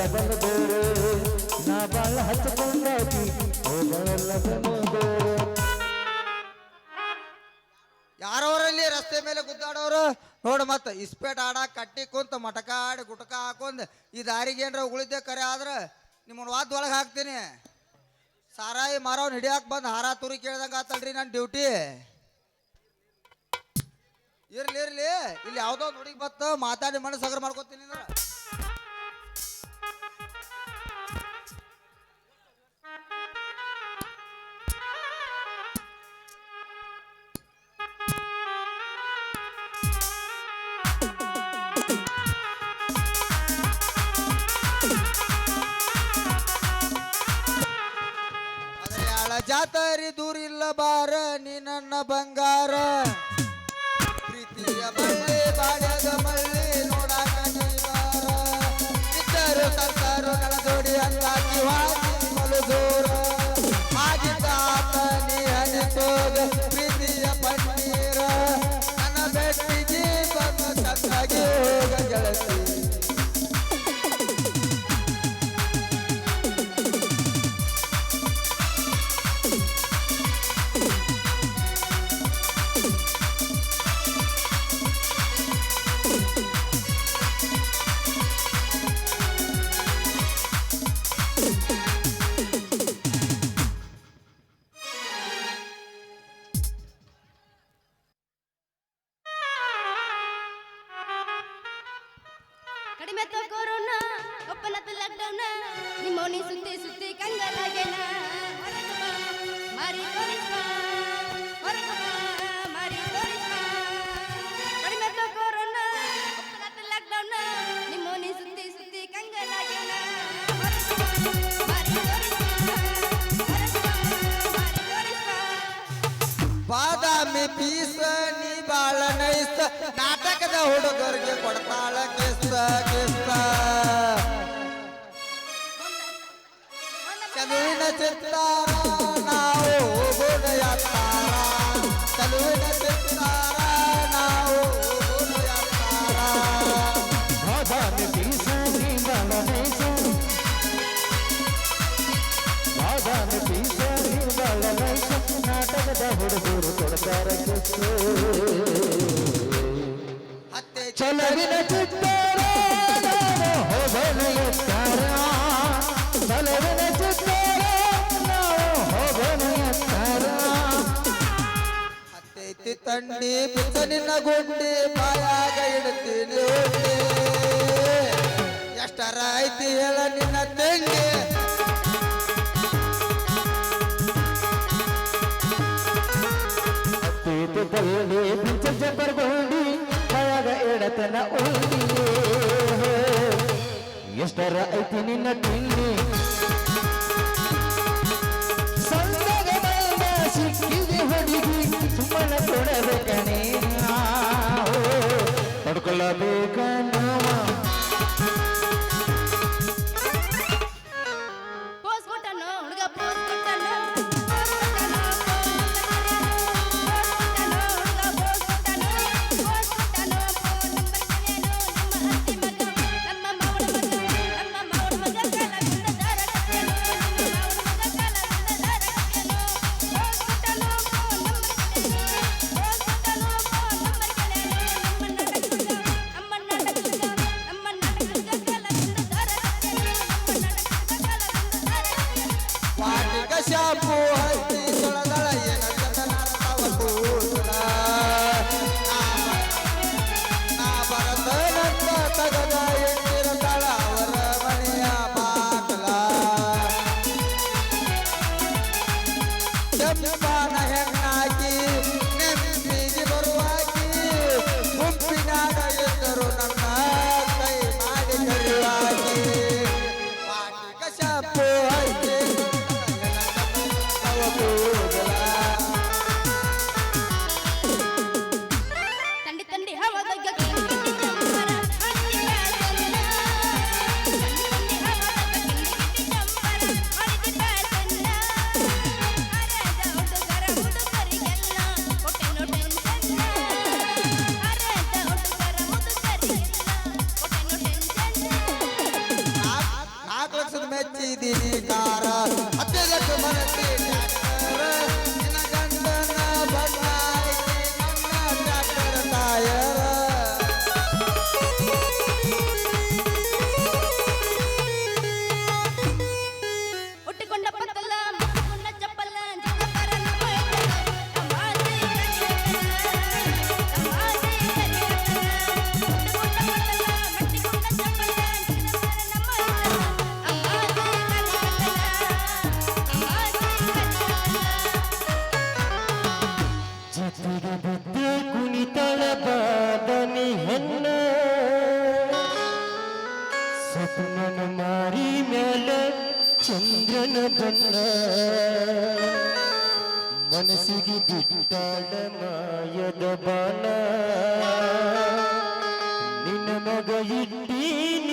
ಹಚ್ಕೊಂಡಾಕಿ ಬೇರೆ ನಾ ಬಾಳ ಬೇರೆ ಯಾರವರಲ್ಲಿ ರಸ್ತೆ ಮೇಲೆ ಗುದ್ದಾಡೋರು? ನೋಡು ಮತ್ತೆ, ಇಸ್ಪೇಟ್ ಆಡ, ಕಟ್ಟಿ ಕುಂತ ಮಟಕ ಆಡಿ ಗುಟಕ ಹಾಕೊಂಡ್ ಈ ದಾರಿಗೆ ಏನ್ರ ಉಳಿದೆ ಕರೆ ಆದ್ರೆ ನಿಮ್ಮನ್ನ ವಾದ್ ಒಳಗೆ ಹಾಕ್ತೀನಿ. ಸಾರಾಯಿ ಮಾರವ್ನ ಹಿಡಿಯಾಕ ಬಂದು ಹಾರ ತುರಿ ಕೇಳ್ದಂಗ ಆತಲ್ರಿ ನನ್ನ ಡ್ಯೂಟಿ. ಇರ್ಲಿ ಇರ್ಲಿ. ಇಲ್ಲಿ ಯಾವುದೋ ಹುಡುಗಿ ಬತ್ತ, ಮಾತಾಡಿ ಮನಸ್ಸು ಸಗರ್ ಮಾಡ್ಕೊತೀನಿ ಅದ್ರ. ಚಲುವಿನ ನಾವು ಹೋಗೋಣ ಯಾತ್ತಾರ ಚಲುವಿನ ಚಿತ್ತಾರ ನಾವು ಹೋಗೋಣ ಯಾತ್ತಾರ ಬಾದಾಮಿ ಬೀಸ ನೀ ಬಾದಾಮಿ ಬೀಸ ನೀ ನಾಟಕದ ಹುಡುಗರು ಕೊಡ್ತಾರ ಚಲವಿನ ಚಿತ್ತಾರ ತಂಡಿ ಬಿತ್ತ ನಿನ್ನ ಗುಂಡಿ, ಬಾಯಾಗ ಇಡ್ತೀನಿ ಎಷ್ಟರ ಐತಿ ಹೇಳ ನಿನ್ನ ತಂಗಿ. ತಳ್ಳಿ ಬಿಂಚ ಬರ್ಗೊಂಡಿ ಬಾಯಾಗ ಎಡತನ ಉಂಡಿ ಎಷ್ಟರ ಐತಿ ನಿನ್ನ ತಿಂಡಿ ಸುಮ್ಮನೆ ಕೊಡಬೇಕಣೆ Chapo. ಮನಸ್ಸಿಗೆ ಬಿಟ್ಟಾಳ ಮಾಯದ ಬಾಣ. ನಿನ್ನ ಮಗ ಇಟ್ಟೀನಿ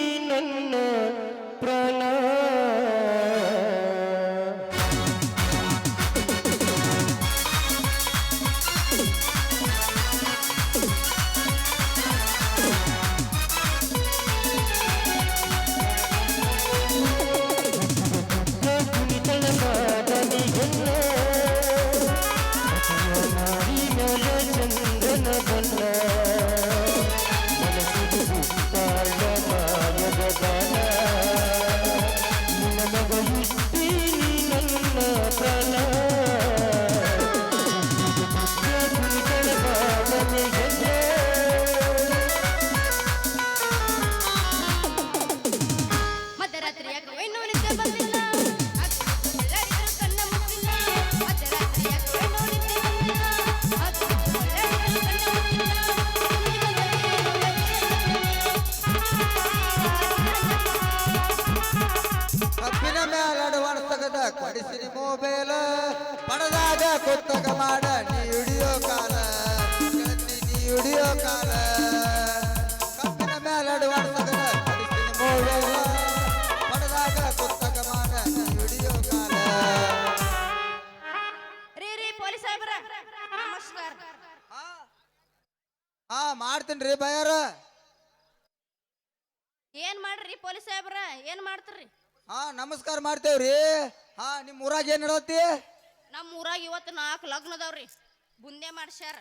ಅದಾವ್ರಿ. ಬುಂದೆ ಮಾಡ್ಸ್ಯಾರ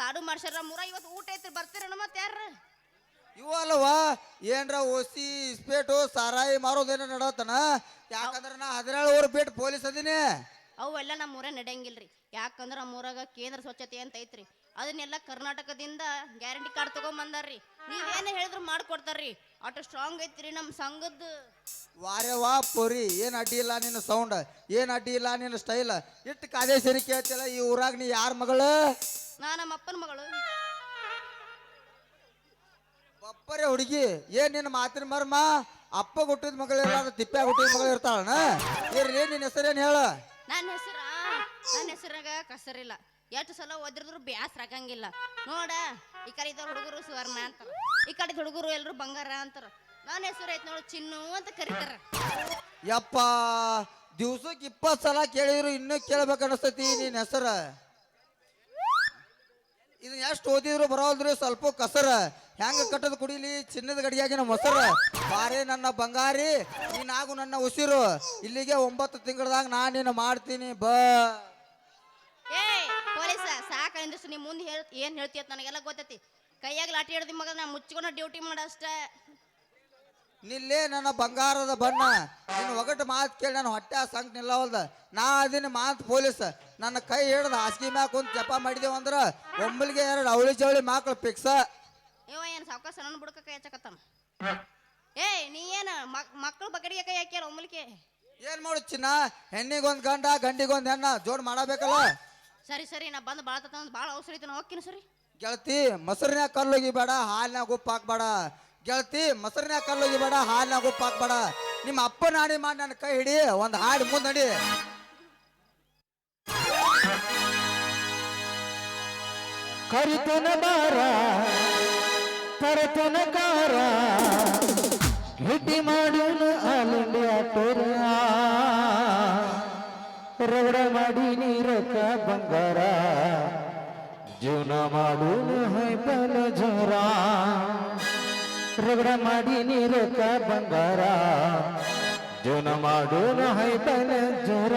ಲಾಡು ಮಾಡ್ಸ್ಯಾರ ಮೂರ ಇವತ್ತು ಊಟ ಐತ್ರಿ ಬರ್ತೀರಣ್ಣ ಮತ್ತೆ ಯಾರು ಇವು ಅಲ್ಲವಾ ಏನ್ರ ಓಸಿ ಇಸ್ಪೇಟು ಸಾರಾಯಿ ಮಾರೋದೇನ ನಡತನ? ಯಾಕಂದ್ರ ನಾ ಹದಿನೇಳು ಊರು ಬಿಟ್ಟು ಪೊಲೀಸ್ ಅದೀನಿ. ಅವೆಲ್ಲ ನಮ್ಮ ಊರ ನಡೆಯಂಗಿಲ್ರಿ. ಯಾಕಂದ್ರ ನಮ್ಮ ಊರಾಗ ಕೇಂದ್ರ ಸ್ವಚ್ಛತೆ ಅಂತ ಐತ್ರಿ. ಅದನ್ನೆಲ್ಲ ಕರ್ನಾಟಕದಿಂದ ಗ್ಯಾರಂಟಿ ಕಾರ್ಡ್ ತಗೊಂಬಂದಾರ್ರಿ. ನೀವೇನು ಹೇಳಿದ್ರು ಮಾಡ್ಕೊಡ್ತಾರ್ರಿ. ಅಷ್ಟು ಸ್ಟ್ರಾಂಗ್ ಐತ್ರಿ ನಮ್ಮ ಸಂಘದ್ದು. ವಾರೆ ವಾ ಪೊರಿ ಏನು ಅಡ್ಡಿ ಇಲ್ಲ ನಿನ್ನ ಸೌಂಡ್ ಏನು ಅಡ್ಡಿ ಇಲ್ಲ ನಿನ್ನ ಸ್ಟೈಲ್ ಇಟ್ಟು ಕಾದೇಶರಿ ಕೇಳ್ತಿಲ್ಲ ಈ ಊರಾಗ ನೀ ಯಾರ ಮಗಳು? ನಾನು ನಮ್ಮ ಅಪ್ಪನ ಮಗಳು. ಬಪ್ಪರೆ ಹುಡುಗಿ ಏನ್ ನಿನ್ನ ಮಾತಿನ ಮರ್ಮ? ಅಪ್ಪ ಹುಟ್ಟಿದ ಮಗಳು ಇರಲ್ಲ ತಿಪ್ಪೆ ಹುಟ್ಟಿದ ಮಗಳು ಇರ್ತಾಳಣ್ಣ? ಇರ್ಲಿ ನಿನ್ನ ಹೆಸರೇನು ಹೇಳ? ನನ್ನ ಹೆಸರ? ನನ್ನ ಹೆಸರಾಗ ಕಸರಿಲ್ಲ. ಎಷ್ಟು ಸಲ ಓದಿದ್ರು ಬ್ಯಾಸ್ರ ಆಗಂಗಿಲ್ಲ. ನೋಡ, ಈ ಕಡೆ ಇದ್ದವ್ರು ಹುಡುಗರು ಸುವರ್ಣ ಅಂತಾರ. ಈ ಕಡೆ ಹುಡುಗರು ಎಲ್ಲರೂ ಬಂಗಾರ ಅಂತಾರ. ನನ್ನ ಹೆಸರು ಐತ್ ನೋಡು, ಚಿನ್ನು ಅಂತ ಕರೀತಾರ. ಯಪ್ಪ ದಿವ್ಸಕ್ಕೆ ಇಪ್ಪತ್ತು ಸಲ ಕೇಳಿದ್ರು ಇನ್ನೂ ಕೇಳ್ಬೇಕು ಅನಿಸ್ತೈತಿ ನಿನ್ನ ಹೆಸರ. ಇದು ಎಷ್ಟು ಓದಿದ್ರು ಬರೋಲ್ರಿ ಸ್ವಲ್ಪ ಕಸರ. ಹೆಂಗ ಕಟ್ಟದ ಕುಡಿಲಿ? ಚಿನ್ನದ ಗಡಿಯಾಗಿನ ಮೊಸರ. ಬಾರಿ ನನ್ನ ಬಂಗಾರಿ, ನೀನಾಗು ನನ್ನ ಉಸಿರು. ಇಲ್ಲಿಗೆ ಒಂಬತ್ತು ತಿಂಗಳದಾಗ ನಾನು ನಿನ್ನ ಮಾಡ್ತೀನಿ, ಬಾ. ಪೊಲೀಸ ಸಾಕ ನಿಂದ್ರಿಸು ನೀ ಮುಂದೆ ಹೇಳ್ ಏನು ಹೇಳ್ತೀಯ ನನಗೆಲ್ಲ ಗೊತ್ತೈತಿ. ಕೈಯಾಗ ಲಾಟಿ ಹಿಡ್ದಿ ಮಗ ನಾ ಮುಚ್ಕೊಂಡು ಡ್ಯೂಟಿ ಮಾಡಷ್ಟ ನಿಲ್ಲೇ ನನ್ನ ಬಂಗಾರದ ಬಣ್ಣ. ನಿನ್ನ ಒಗಟು ಮಾತು ಕೇಳಿ ನನ್ನ ಹೊಟ್ಟೆ ಸಂಕ್ ನಿಲ್ಲವಲ್ದ. ನಾ ಅದಿನ ಮಾತು ಪೊಲೀಸ್. ನನ್ನ ಕೈ ಹಿಡ್ದು ಹಾಸಿಗೆ ಮ್ಯಾಗ ಕುಂತ ಜಪ ಮಾಡಿದೇವು ಅಂದ್ರ ಒಮ್ಮಲಿಗೆ ಎರಡು ಅವಳಿ ಜವಳಿ ಮಕ್ಳು ಫಿಕ್ಸ ಇವ ಏನು ಸಾವ್ಕಾಸ ನನ್ನ ಬುಡಕ ಕೈ ಹಚ್ಚಕತ್ತಾನ? ಏ ನೀ ಏನು ಮಕ್ ಮಕ್ಕಳು ಬಕಡಿಗೆ ಕೈ ಹಾಕ್ಯಾರ ಒಮ್ಮಲಿಕೆ ಏನ್ ಮಾಡು ಚಿನ್ನ? ಹೆಣ್ಣಿಗೊಂದ್ ಗಂಡ ಗಂಡಿಗೊಂದ್ ಹೆಣ್ಣ ಜೋಡ್ ಮಾಡಬೇಕಲ್ಲ? ಸರಿ ಸರಿ ನಾ ಬಂದು ಭಾಳ ತಂದು ಭಾಳ ಅವಸರ ಐತೆ ನಾ ಹೋಗ್ತೀನಿ ಸರಿ. ಗೆಳತಿ ಮೊಸರಿನ್ಯಾಗ ಕಲ್ಲೋಗಿ ಬೇಡ ಹಾಲಿನಾಗ ಉಪ್ಪು ಹಾಕ್ಬೇಡ. ಗೆಳತಿ ಮೊಸರಿನ್ಯಾಗ ಕಲ್ಲೋಗಿ ಬೇಡ ಹಾಲಿನಾಗ ಉಪ್ಪು ಹಾಕ್ಬೇಡ. ನಿಮ್ಮ ಅಪ್ಪ ನಾಡಿ ಮಾಡಿ ನನ್ನ ಕೈ ಹಿಡಿ ಒಂದು ಹಾಡು ಮುಂದೆ ನಡಿ. ಕರಿತನ ಬಾರ ಕರತನ ಕಾರ ಭೇಟಿ ಮಾಡೋಣ ಬಂಗಾರ. ಜೀವನ ಮಾಡೋಣ ಹೈಪಲ ಜೋರ. ರಗಡ ಮಾಡಿ ನೀರಕ್ಕ ಬಂಗಾರ. ಜೀವನ ಮಾಡೋಣ ಹೈಬಲ ಜೋರ.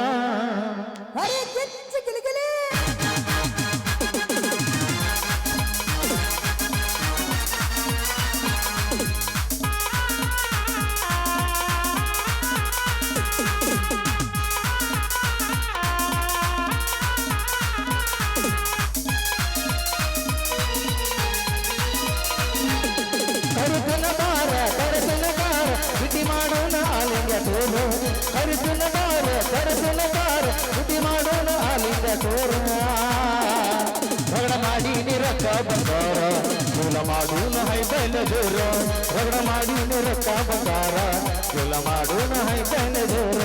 ತೋರು ಕರುತನ ಬಾರ ಕರತನ ಬಾರ ಸುದ್ದಿ ಮಾಡೋಣ, ಅಲ್ಲಿಂದ ತೋರು ರಗಡ ಮಾಡಿ ನಿರಕ್ಕ ಬಂಗಾರ ಕುಲ ಮಾಡೋಣ, ಹೈಬಲ ಜೋರ ರಗಡ ಮಾಡಿ ನಿರಕ್ಕ ಬಂಗಾರ ಕುಲ ಮಾಡೋಣ, ಹೈಬಲ ಜೋರ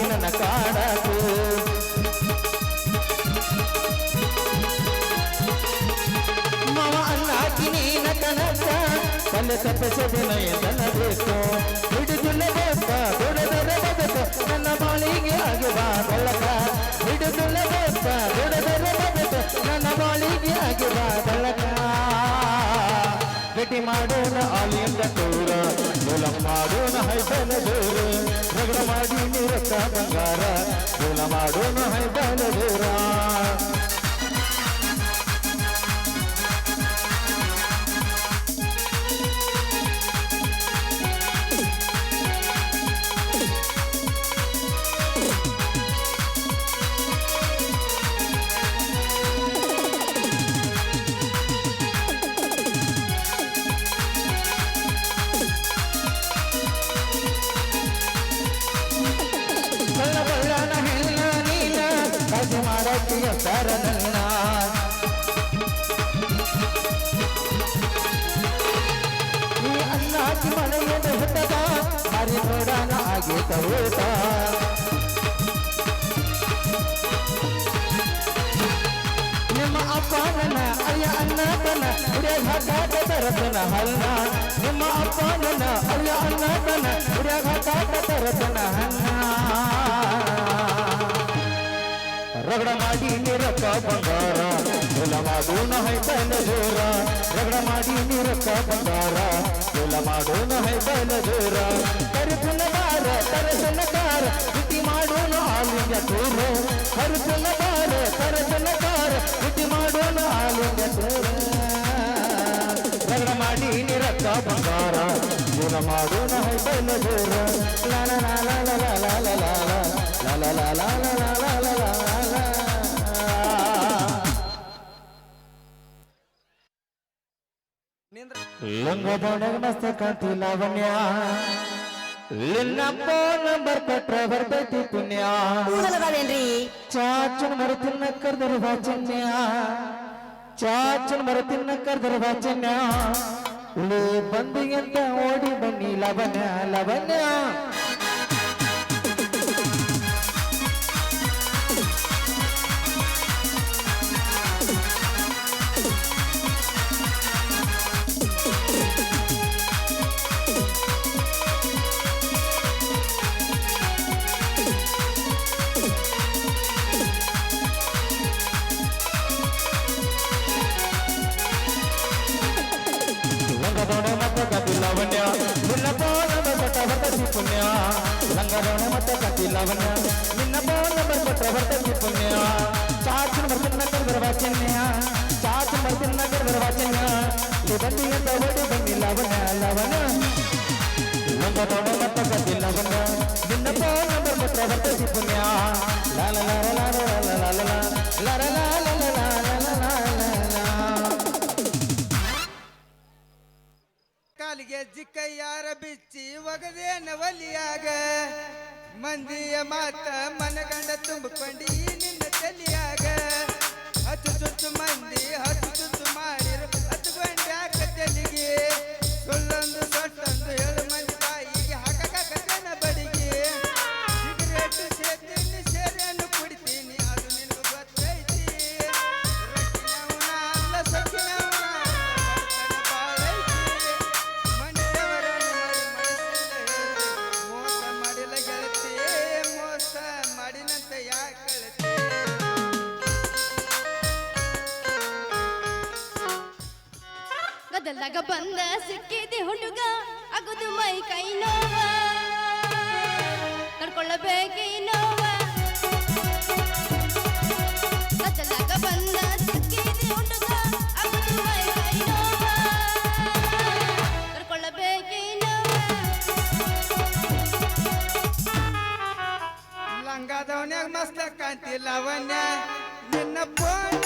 ಹತ್ತಾಕಿ ನನ್ನ ಕಾಡಕು. ಮಾವ ಅನ್ನಾಕಿ ನೀನ ಕನಸ ತಲೆ ತಪ್ಪಿಸದೆ ಎಂದನ ಬೇಕು. ಹಿಡಿದುಲ್ಲ ಬೇಕ ದುಡದರ ಬದಕ, ನನ್ನ ಬಾಳಿಗೆ ಆಗಿ ಬಾ ಬೆಳಕ ಹಿಡಿದುಲ್ಲ ಬೇಕ ದುಡದರ ಬದಕ, ನನ್ನ ಬಾಳಿಗೆ ಆಗಿ ಬಾ ಬೆಳಕ ಭೇಟಿ ಮಾಡೋಣ, ಆಲಿಯಿಂದ ದೂರ. ಮೂಲ ಮಾಡೋಣ ಹೈಬಲ ರಗಡ ಮಾಡಿ ನೀರಕ್ಕ ಬಂಗಾರ. ಮೂಲ ಮಾಡೋಣ ಹೈಬಲ ಊಟ ನಿಮ್ಮ ಅಪ್ಪ ನನ್ನ ಅಯ್ಯ ಅನ್ನತನ ತರತನ ಹಲ್ಲ ನಿಮ್ಮ ಅಪ್ಪ ನನ್ನ ಅಯ್ಯ ಅನ್ನತನ ತರತನ ರಗಡ ಮಾಡಿ ನಿರಕ್ಕ ಬಂಗಾರ ಮಾಡೋಣ ಹೈಬಲ ಜೋರ ರಗಡ ಮಾಡಿ ನಿರಕ್ಕ ಬಂಗಾರ ಕುಲ ಮಾಡೋಣ ಹೈಬಲ ಜೋರ ಕರುತನ ಬಾರ ಕರತನ ಕಾರ ಬಿಟಿ ಮಾಡೋಣ ಆಲಿಂಗ ತೋರ ಕರುತನ ಬಾರ ಕರತನ ಕಾರ ಬಿಟಿ ಮಾಡೋಣ ಆಲಿಂಗ ತೋರ ರಗಡ ಮಾಡಿ ನಿರಕ್ಕ ಬಂಗಾರ ಕುಲ ಮಾಡೋಣ ಹೈಬಲ ಜೋರ ಲಾಲ ಲಾಲ ಲಾಲ ಲಾಲ ಲಾಲ ಲಾಲ ಲಾಲ ಲಾಲ ಲಾಲ ಲಿಂಗದೊಳಗ ಮಸ್ತ ಕಾಂತಿ ಲಾವಣ್ಯ ಲಿನ್ನಪ್ಪ ನಂಬರ್ ಕೊಟ್ರ ಬರ್ತೈತಿ ಪುಣ್ಯ ಚಾಚನ್ ಮರ ತಿನ್ನಕ್ಕರ್ ದರ್ವಾಚನ್ಯ ಚಾಚನ್ ಮರ ತಿನ್ನಕ್ಕರ್ ದರ್ವಾಚನ್ಯ ಉಳಿ ಬಂದಿಗೆಂತ ಓಡಿ ಬನ್ನಿ ಲವಣ್ಯ ಲವಣ್ಯ. ಪುಣ್ಯ ರಂಗದವನ ಮತ್ತೆ ಕತ್ತಿಲ್ಲವನ್ನ ನಿನ್ನ ಫೋನ್ ನಂಬರ್ ಕೊಟ್ಟ ಬರ್ತಕ್ಕಿ ಪುಣ್ಯ ಚಾಚ್ ನಂಬರ್ ತಿನ್ನ ಗರ್ಭ ಚೆನ್ನೆಯ ಚಾಚ್ ನಂಬರ್ ತಿನ್ನ ಗರ್ಭ ಚೆನ್ನ ಬಂದಿ ಅಂತ ಓಡಿ ಬಂದಿ ಲವನ ಲವನ ರಂಗದವನ ಮತ್ತೆ ಕತ್ತಿಲ್ಲವನ್ನ ನಿನ್ನ ಫೋನ್ ನಂಬರ್ ಕೊಟ್ಟ ಬರ್ತಕ್ಕಿ ಪುಣ್ಯ ಲಾಲ ಲಾಲ ಲಾಲ ಲಾಲ ಲಾಲ ಲಾಲ ಲಾಲ ಗೆಜ್ಜಿ ಕೈಯಾರ ಬಿಚ್ಚಿ ಒಗದೇನ ನವಲಿಯಾಗ. ಮಂದಿಯ ಮಾತ ಮನಗಂಡ ತುಂಬಿಕೊಂಡಿ ನಿನ್ನ ತಲಿಯಾಗ. ಹತ್ತು ಸುತ್ತು ಮಂದಿ, ಹತ್ತು ಚುಚ್ಚು ಮಾಡಿರು, ಹತ್ತು ಗಂಟೆ ತಲೆಗೆ. ಸೊಲ್ಲೊಂದು ಸೊಟ್ಟೊಂದು ಹೇಳ ಗದಲ್ದಾಗ ಬಂದ ಸಿಕ್ಕಿದೆ ಹುಡುಗ, ಅಗದು ಮೈ ಕೈ ನೋವ. ತಡ್ಕೊಳ್ಳಬೇಕಿ ನೋವ. ಗದಲ್ದಾಗ ಬಂದ ಸಿಕ್ಕಿದೆ ಹುಡುಗ, ಅಗದು ಮೈ ಕೈ ನೋವ. ತಡ್ಕೊಳ್ಳಬೇಕಿ ನೋವ. ಲಂಗಾದವನ್ಯಾಗ ಮಸ್ತ ಕಾಂತಿ ಲಾವಣ್ಯ ನಿನ್ನ ಫೋನ್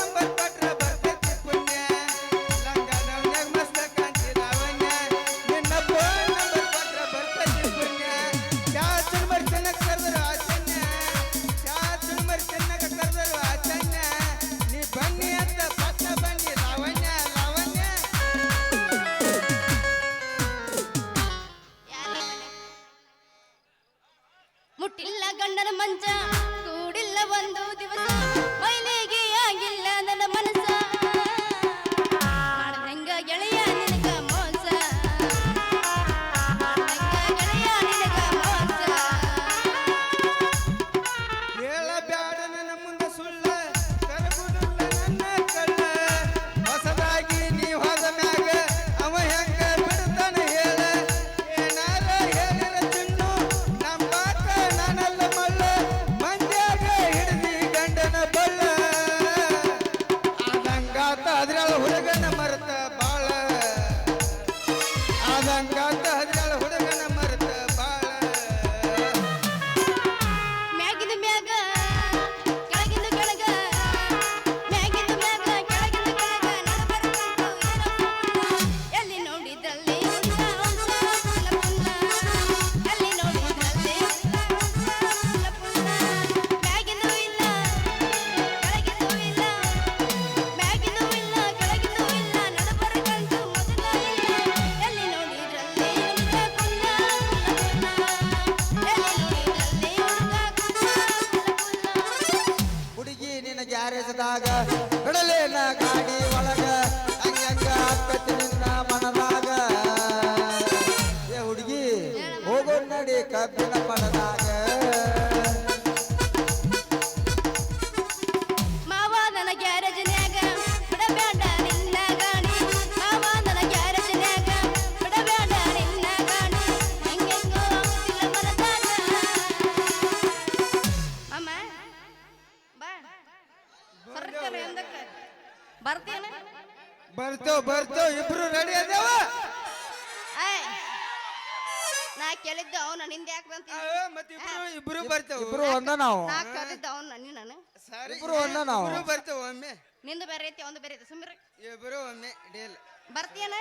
ಕೇಳಿದ್ದ ಅವನ ನಿಂದ ಯಾಕೆ ಬಂತ ಮತ್ ಇಬ್ರು ಇಬ್ರು ಬರ್ತೇವೆ. ಇಬ್ರು ಒಂದ ನಾವು. ನಾ ಕರೆದ ಅವನ ನೀ ನಾನು ಸರಿ. ಇಬ್ರು ಒಂದ ನಾವು. ಇಬ್ರು ಬರ್ತೇವೆ ಒಮ್ಮೆ. ನಿಂದು ಬೇರೆ ಐತಿ ಅವಂದು ಬೇರೆ ಐತಿ. ಸುಮ್ಮನೆ ಇಬ್ರು ಒಮ್ಮೆ ಡೇಲ್. ಬರ್ತೀಯನ?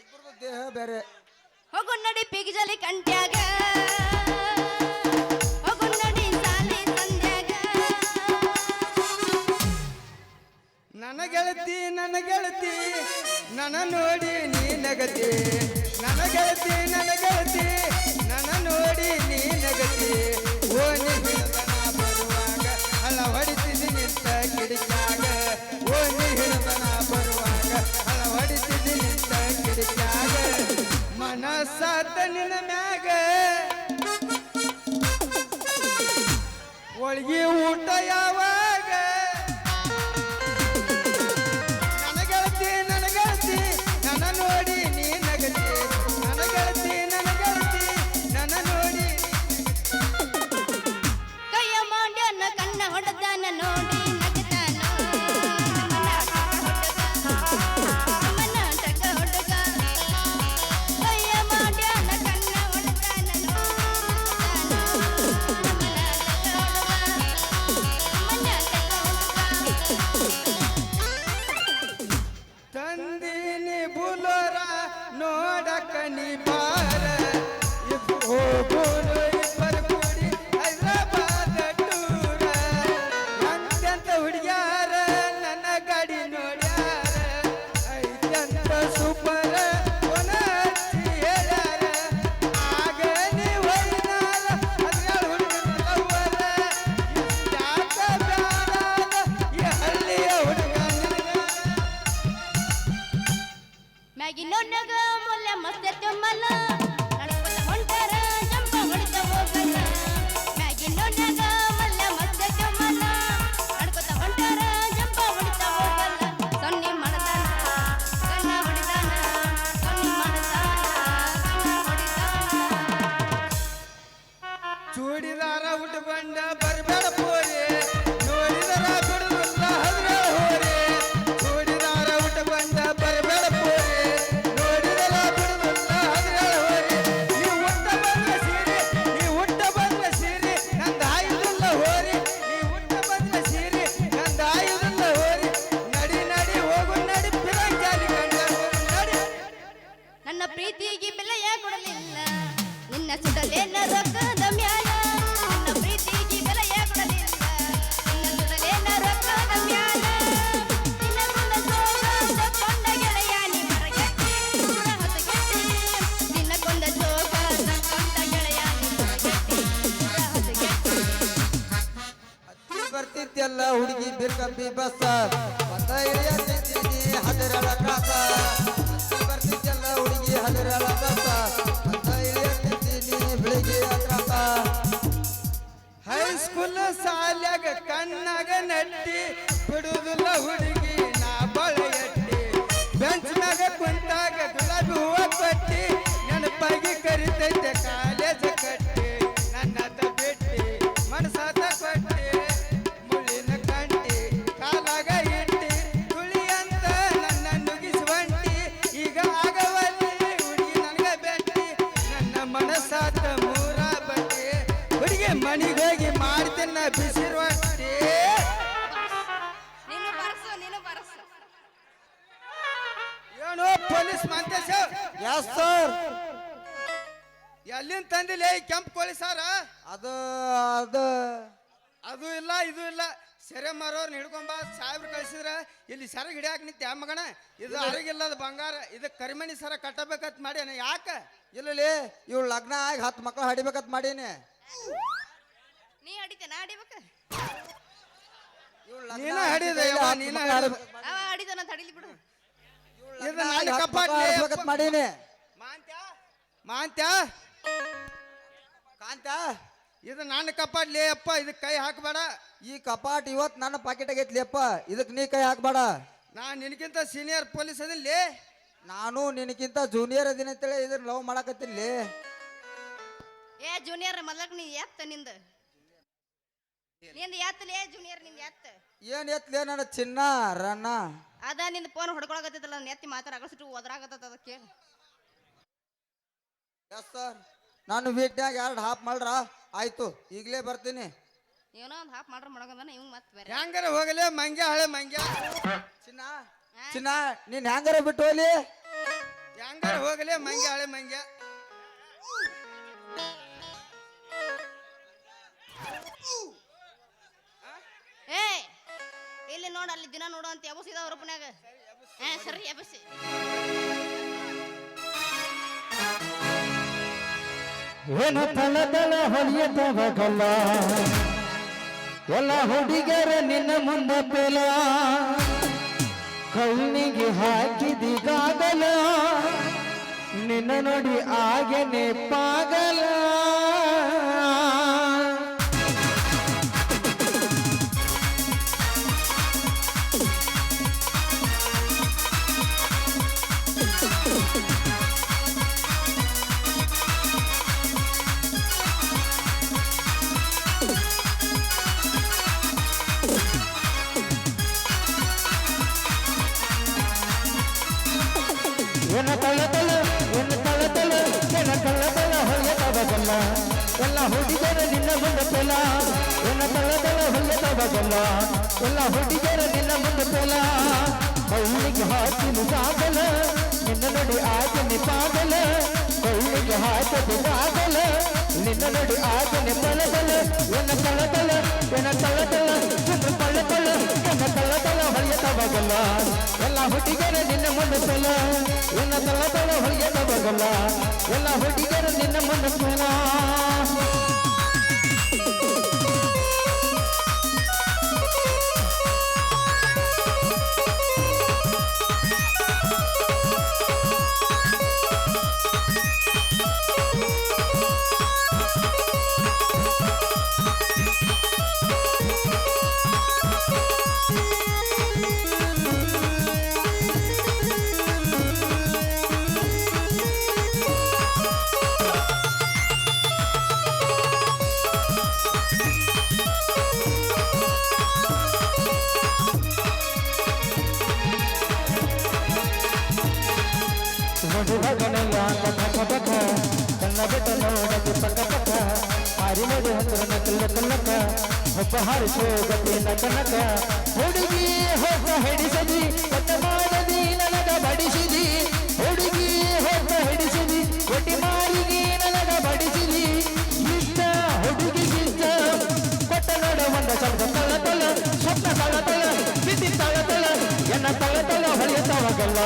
ಇಬ್ರು ದೇಹ ಬೇರೆ. ಹೋಗು ನಡಿ ಪಿಗಿಜಲಿ ಕಂಟ್ಯಾಗ. ಹೋಗು ನಡಿ ಸಾಲಿ ಸಂಧ್ಯಾಗ ನನ್ನ ಗೆಳತಿ ನನ್ನ ಗೆಳತಿ ನನ್ನ ನೋಡಿ ನೀ ನಗತಿ. ನನ್ನ ಗೆಳತಿ ನನ್ನ ನೋಡಿ ನೀ ಓನಿ ಹಿಡದನ ಬರುವಾಗ ಹೊಡಿತಿದ್ದಿ ನಿಂತ ಕಿಡಿಕ್ಯಾಗ ಓನಿ ಹಿಡದನ ಬರುವಾಗ ಹೊಡಿತಿದ್ದಿ ನಿಂತ ಮನಸ್ಸಾತ ನಿನ್ನ ಮ್ಯಾಗ. ಒಳಗೆ ಊಟ ಯಾವಾಗ ಪ್ರೀತಿಗೆ ಬೆಲೆಯ ಕೊಡಲಿಲ್ಲ. ನಿನ್ನ ಸುಡಲೇನ ರೊಕ್ಕದ ಮ್ಯಾಲ. ನಿನ್ನ ಪ್ರೀತಿಗೆ ಬೆಲೆಯ ಕೊಡಲಿಲ್ಲ. ನಿನ್ನ ಸುಡಲೇನ ರೊಕ್ಕದ ಮ್ಯಾಲ. ನಿನ್ನ ನೀ ನೀ ಬರ್ತಿತ್ತೆಲ್ಲ ಹುಡುಗಿ ಬಿರ್ಕಂಬಿ ಬಸ್ಸ ಮತ ಹದಿರಳ ಕಾಸ ಹೈಸ್ಕೂಲ್ ಸಾಲ್ಯಾಗ ಕಣ್ಣಾಗ ನಟ್ಟಿ ಬಿಡುದಿಲ್ಲ ಹುಡುಗಿ, ನಾ ಬಳ ಬೆಂಚ್ನಾಗ ಕುಂತಾಗ ಗುಲಾಬಿ ಹೂವ ಕೊಟ್ಟಿ, ನೆನಪಾಗಿ ಕರಿತೈತೆ ಕಾಲೇಜ್ ಕೋಳಿ ಸಾರ. ಅದು ಅದು. ಅದು ಇಲ್ಲ ಇದು ಇಲ್ಲ. ಸೆರೆ ಮಾರೋರ್ನ ಹಿಡ್ಕೊಂಬ ಸಾಹೇಬ್ರು ಕಳ್ಸಿದ್ರ ಇಲ್ಲಿ ಸರ ಹಿಡಿಯಾಕ ನಿಂತೆ ಮಗನ? ಇದು ಅರಿಗಿಲ್ಲದ ಬಂಗಾರ. ಇದು ಕರಿಮಣಿ ಸರ ಕಟ್ಟಬೇಕಂತ ಮಾಡ್ಯಾನ. ಯಾಕ? ಇಲ್ಲಲಿ ಇವ್ ಲಗ್ನ ಆಗಿ ಹತ್ತು ಮಕ್ಳು ಹಡಿಬೇಕಂತ ಮಾಡೀನಿ. ನೀ ಹಡಿತೇನ ನಾ ಹಡಿಬೇಕ? ಇವ್ಳ್ ನೀನ ಲಗ್ನ ಹಡಿದೆ ಯವ್ವ, ಹತ್ತ್ ನೀನ ಮಕ್ಳು ಹಡಿದೆ. ಹಡಿಬೇಕಂತ ಅವ ಹಡಿದನ ಹಡಿಲಿ ಬಿಡು. ಇದು ಲಗ್ನ ಆಗಿ ನನ್ನ ಹತ್ತ್ ಕಪಾಟ್ ಮಕ್ಳು ಲೇ ಹಡಿಬೇಕಂತ ಮಾಡೀನಿ. ಮಾಂತ್ಯ? ಮಾಂತ್ಯ? ಕಾಂತ ಇದು ನನ್ನ ಕಪಾಟ್ಲಿ ಅಪ್ಪ ಇದಕ್ಕೆ ಕೈ ಹಾಕಬೇಡ. ಈ ಕಪಾಟ್ ಇವತ್ತು ನನ್ನ ಪಾಕೆಟ್ ಆಗೈತ್ಲಿ ಅಪ್ಪ ಇದಕ್ ನೀ ಕೈ ಹಾಕಬೇಡ. ನಾ ನಿನಗಿಂತ ಸೀನಿಯರ್ ಪೊಲೀಸ್ ಅದಿಲ್ಲಿ ನಾನು ನಿನಗಿಂತ ಜೂನಿಯರ್ ಅದೀನಿ ಅಂತೇಳಿ ಇದನ್ನ ಲವ್ ಮಾಡಕತ್ತೀನಿ ಏ ಜೂನಿಯರ್ ಮೊದಲಕ್ಕೆ ನೀ ಎತ್ತ ನಿಂದ. ನಿಂದ ಎತ್ತಲೇ ಜೂನಿಯರ್ನಿಂದ ಎತ್ತ. ಏನ್ ಎತ್ಲೇ ನನ್ನ ಚಿನ್ನ ರನ್ನ? ಅದ ನಿಂದ ಫೋನ್ ಹೊಡ್ಕೊಳಕತ್ತೈತಲ್ಲ ನನ್ನ ಎತ್ತಿ ಮಾತಾಡ ಅಗಸಿಟ್ಟು ಒದರಾಗತ್ತ ಅದಕ್ಕೆ ಎಸ್ ಸರ್ ನಾನು ವೀಟ್ನಾಗ ಎರಡು ಹಾಪ್ ಮಾಡ್ರ? ಆಯ್ತು ಈಗಲೇ ಬರ್ತೀನಿ. ಏನೋ ಒಂದು ಹಾಪ್ ಮಾಡ್ರ ಮಾಡಕಂದಾನ ಇವ್ ಮತ್ತೆ ಬೇರೆ. ಹೆಂಗಾರ ಹೋಗಲೇ ಮಂಗ್ಯ ಹಳೆ ಮಂಗ್ಯ? ಚಿನ್ನ ಚಿನ್ನ ನೀನ್ ಹೆಂಗಾರ ಬಿಟ್ಟು ಹೋಗ್ಲಿ? ಹೆಂಗಾರ ಹೋಗಲೇ ಮಂಗ್ಯ ಹಳೆ ಮಂಗ್ಯ? ಏ ಇಲ್ಲಿ ನೋಡ ಅಲ್ಲಿ ದಿನ ನೋಡು ಅಂತ ಎಬಸಿದ ರೂಪನ್ಯಾಗ. ಹಾ ಸರಿ ಎಬಸಿ ಏನ ತಳದಳ ತಳ ಹೊಲಿಯತವಗಲ್ಲ ಎಲ್ಲ ಹುಡುಗರ ನಿನ್ನ ಮುಂದ ಬೆಲ ಕಣ್ಣಿಗೆ ಹಾಕಿದಿಗಾಗಲ. ನಿನ್ನ ನೋಡಿ ಆಗೇನೆ ಪಾಗಲ ಹೊಲಿಯತವಗಲ್ಲ ಎಲ್ಲ ಹುಡುಗರ ನಿನ್ನ ಮುಂದೆ ಪೆಲ ಏನ ತಳ ತಳ ಬಗಲ್ಲ. ಎಲ್ಲ ಹುಡುಗರ ನಿನ್ನ ಮುಂದೆ ಪೆಲ ಕಣ್ಣಿಗೆ ಹಾಕಿನ ಸಾಗಲ ನಿನ್ನ ನೋಡಿ ಆತನೆ ಪಾಗಲ. ಕಣ್ಣಿಗೆ ಹಾಕದೆ ಸಾಗಲ ನಿನ್ನ ನೋಡಿ ಆತನೆ ಪಳದಲ ಎನ್ನ ತಳ ತಳ ಎನ್ನ ತಳ ತಳ ಎನ್ನ ಪಳ ತಳ ಎನ್ನ ತಳ ತಳ ಹೊಲಿಯತವಗಲ್ಲ ಎಲ್ಲ ಹುಟ್ಟಿಗೆರೆ ನಿನ್ನ ಮುಂದೆ ಪೆಲ ಎನ್ನ ತಳ ತಳ ಹೊಲಿಯತವಗಲ್ಲ ಎಲ್ಲ ಹುಟ್ಟಿಗೆರೆ ನಿನ್ನ ಮುಂದೆ ಒಬ್ಬ ಹಾರಿಸೋ ಗತಿಯನ್ನ ಕನಕ ಹುಡುಗಿ ಹೊತ್ತ ಹಿಡಿಸದಿ ಕೊಟ್ಟ ಮಾಡದಿ ನನಗ ಬಡಿಸಿದಿ ಹುಡುಗಿ ಹೊತ್ತ ಹಿಡಿಸಿದಿ ಕೊಟ್ಟಿ ಮಾಡಿದಿ ನನಗ ಬಡಿಸಿದಿ ಇಷ್ಟ ಹುಡುಗಿ ಇಷ್ಟ ಕೊಟ್ಟ ನೋಡ ಒಂದ ಚಂದ ತಳ ತಳ ಸ್ವಪ್ನ ತಳ ತಳ ಬಿದ್ದಿ ತಳ ತಳ ಎನ್ನ ತಳ ತಳ ಹೊಡೆಯತವಾಗಲ್ಲ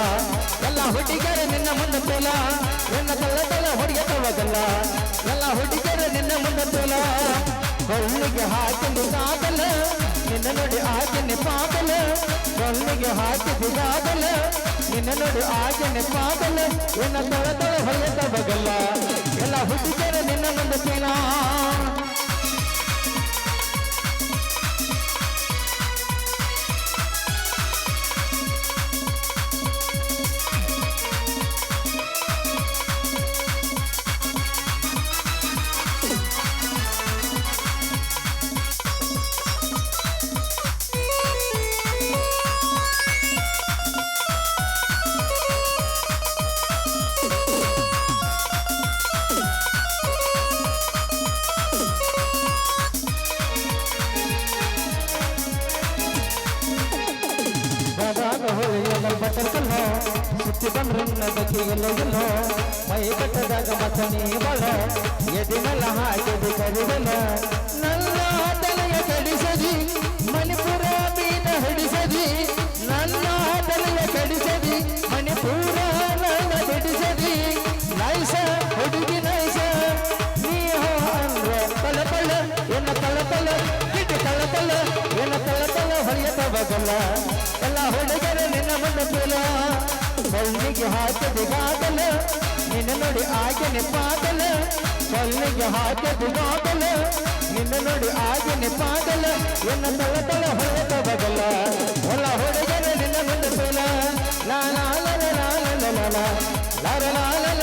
ಎಲ್ಲ ಹುಡುಗರು ನಿನ್ನ ಮುಂದೆ ತೋಲ ಎನ್ನ ತಳ ತಳ ಹೊಡೆಯತವಾಗಲ್ಲ ಎಲ್ಲ ಹುಡುಗರು ನಿನ್ನ ಮುಂದೆ ತೋಲ ಬಳ್ಳಿಗೆ ಹಾಕಿದಾಗಲ ನಿನ್ನ ನೋಡಿ ಆಜ್ಞೆ ಪಾಗಲ ಬಳ್ಳಿಗೆ ಹಾಕಿದಾಗಲ ನಿನ್ನ ನೋಡಿ ಆಜ್ಞೆ ಪಾಗಲ ನಿನ್ನ ತೊಳೆ ತೊಳೆ ಹೊಳೆದ ಬಗಲ್ಲ. ಎಲ್ಲ ಹುಡುಗರ ನಿನ್ನ ಮುಂದೆ ಸೇನಾ. ಸರಿಗಮ ನನ್ನ ತಲೆಯ ಕಡಿಸದಿ, ಮಣಿಪುರ ಬೀನ ಹಿಡಿಸದಿ. ನನ್ನ ತಲೆಯ ಕಡಿಸದಿ, ಮಣಿಪುರ ನನ್ನ ಬಿಡಿಸದಿ ನೈಸ, ಹುಡುಗಿ ನೈಸ. ನೀ ಅಂದ್ರ ತಲತಲ ಎನ್ನ ತಲತಲ ಹಿಟ್ಟು ತಲತಲ ಎನ್ನ ತಲತಲ ಹೊರೆಯತವಾಗಲ್ಲ ಎಲ್ಲ ಹುಡುಗರ ನಿನ್ನ ಮುಂದೆ ಬೀಳ ಹೊಳ್ಳಿಗೆ ಹಾಕದಿಗಾಗಲ್ಲ ನಿನ್ನ ನೋಡಿ ಆಗೆ ನೆಪ್ಪಾದಲ ಸೊಲ್ಲಿಗೆ ಹಾಕದು ಮಾದಲ ನಿನ್ನ ನೋಡಿ ಆಗೆ ನೆಪ್ಪಾದಲ ಎನ್ನ ತಲೆ ತಲೆ ಹೊಳೆದ ಬಗಲ ಹೊಲ ಹೊಡೆಗನ ನಿನ್ನ ಮುಂದೆ ಸೋಲ. ಲಾಲ ಲಾಲ ಲಾಲ ಲಾಲ ಲಾಲ ಲಾಲ